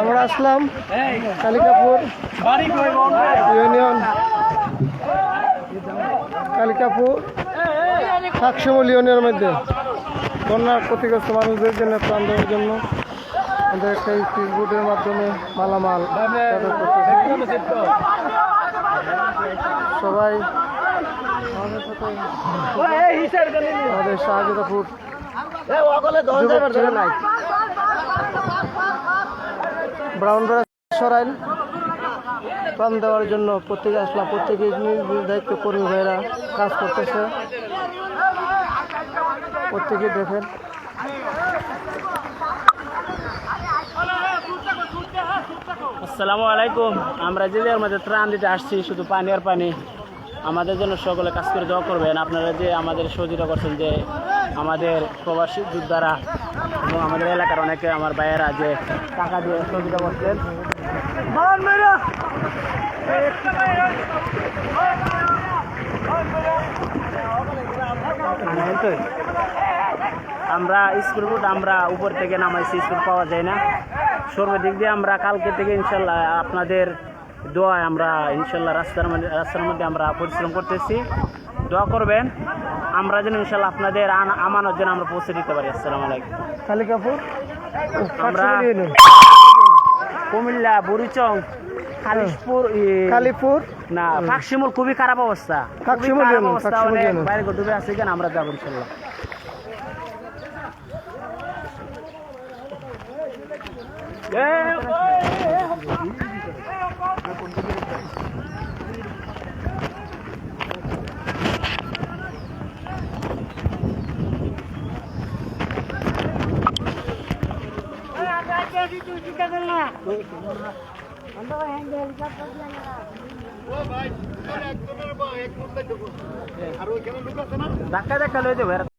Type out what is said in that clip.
আমরা আসলাম কালিকাপুর ইউনিয়ন। কালিকাপুর শাকসমল ইউনিয়নের মধ্যে। বন্যার ক্ষতিগ্রস্ত মানুষদের জন্য ত্রাণ দেওয়ার জন্য আমাদের একটা স্পিড বোটের মাধ্যমে মালামাল সবাই আমাদের সাথে আমাদের শাহজাদাপুর ব্রাউন সরাইল। ত্রাণ দেওয়ার জন্য প্রত্যেকে আসলাম। প্রত্যেকে দায়িত্ব কর্মী ভাইরা কাজ করতেছে। প্রত্যেকে দেখেন। আসসালামু আলাইকুম। আমরা যার মধ্যে ত্রাণ দিতে আসছি, শুধু পানি আর পানি। আমাদের জন্য সকলে কাজ করে দোয়া করবেন। আপনারা যে আমাদের সহযোগিতা করছেন যে আমাদের প্রবাসী যোদ্ধারা এবং আমাদের এলাকার অনেকে আমার ভাইয়েরা যে টাকা দিয়ে সহযোগিতা করছেন। আমরা স্কুল বুট আমরা উপর থেকে নামাইছি স্কুল পাওয়া যায় না। সর্বদিক দিয়ে আমরা কালকে থেকে ইনশাল্লাহ আপনাদের দোয়ায় আমরা ইনশাল্লাহ রাস্তার মধ্যে রাস্তার মধ্যে আমরা পরিশ্রম করতেছি। দোয়া করবেন। আমরা যেন ইনশাল্লাহ আপনাদের আমানত যেন আমরা পৌঁছে দিতে পারি। আসসালামু আলাইকুম। আমরা কুমিল্লা বুড়িচং খালিশপুর কালীপুর না ফাঁকশিমুল খুবই খারাপ অবস্থা। ফাঁকশিমুল অবস্থা। অনেক। বাইরে ডুবে আছে কেন? আমরা যাব ইনশাল্লাহ ধাক্কা ধাক্কা লয়ে যাব